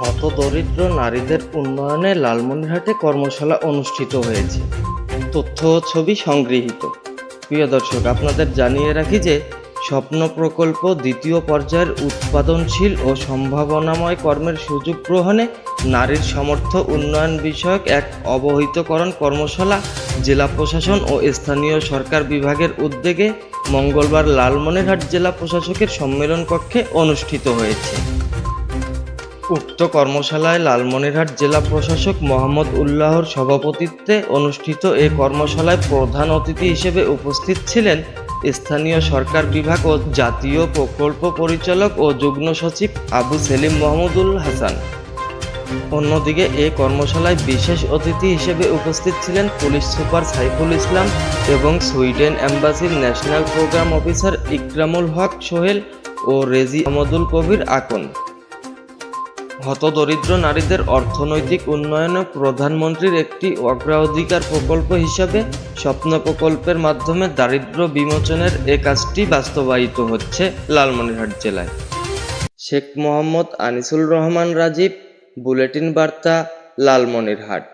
হতদরিদ্র নারীদের উন্নয়নে লালমনিরহাটে কর্মশালা অনুষ্ঠিত হয়েছে। তথ্য ও ছবি সংগৃহীত। প্রিয় দর্শক, আপনাদের জানিয়ে রাখি যে, স্বপ্ন প্রকল্প দ্বিতীয় পর্যায়ের উৎপাদনশীল ও সম্ভাবনাময় কর্মের সুযোগ গ্রহণে নারীর সমর্থ উন্নয়ন বিষয়ক এক অবহিতকরণ কর্মশালা জেলা প্রশাসন ও স্থানীয় সরকার বিভাগের উদ্যোগে মঙ্গলবার লালমনিরহাট জেলা প্রশাসকের সম্মেলন কক্ষে অনুষ্ঠিত হয়েছে। উক্ত কর্মশালায় লালমনিরহাট জেলা প্রশাসক মোহাম্মদ উল্লাহর সভাপতিত্বে অনুষ্ঠিত এ কর্মশালায় প্রধান অতিথি হিসেবে উপস্থিত ছিলেন স্থানীয় সরকার বিভাগ ও জাতীয় প্রকল্প পরিচালক ও যুগ্ম সচিব আবু সেলিম মোহাম্মদুল হাসান। অন্যদিকে এ কর্মশালায় বিশেষ অতিথি হিসেবে উপস্থিত ছিলেন পুলিশ সুপার সাইফুল ইসলাম এবং Sweden অ্যাম্বাসির national programme officer Ikramul Haque Sohel ও রেজি আহমদুল কবির আকন। হতদরিদ্র নারীদের অর্থনৈতিক উন্নয়নে প্রধানমন্ত্রীর একটি অগ্রাধিকার প্রকল্প হিসাবে স্বপ্ন প্রকল্পের মাধ্যমে দারিদ্র বিমোচনের এ কাজটি বাস্তবায়িত হচ্ছে লালমনিরহাট জেলায়। শেখ মোহাম্মদ আনিসুল রহমান রাজীব, বুলেটিন বার্তা, লালমনিরহাট।